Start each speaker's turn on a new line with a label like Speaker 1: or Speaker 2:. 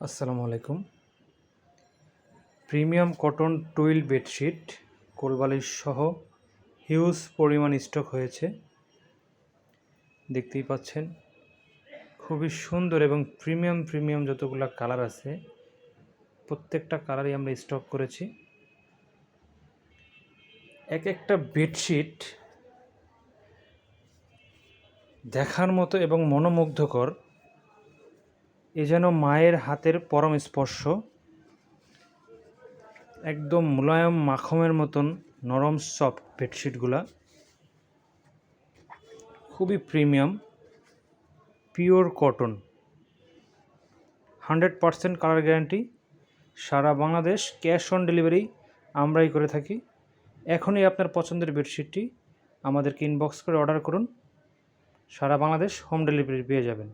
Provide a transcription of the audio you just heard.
Speaker 1: আসসালামু আলাইকুম। Premium cotton twill bedsheet, কোলবালিশ সহ হিউজ পরিমাণ স্টক হয়েছে। দেখতেই পাচ্ছেন, খুবই সুন্দর এবং প্রিমিয়াম প্রিমিয়াম যতগুলো কালার আছে, প্রত্যেকটা কালারই আমরা স্টক করেছি। এক একটা বেডশিট দেখার মতো এবং মনোমুগ্ধকর এ যেন মায়ের হাতের পরম স্পর্শ, একদম মোলায়েম মাখমের মতন নরম সফট বেডশিটগুলা, খুবই premium, pure cotton. Hundred percent colour guarantee, Sara Bangladesh cash on delivery আমরাই করে থাকি। এখনই আপনার পছন্দের বেডশিটটি আমাদেরকে ইনবক্স করে অর্ডার করুন, সারা বাংলাদেশ হোম ডেলিভারি পেয়ে যাবেন।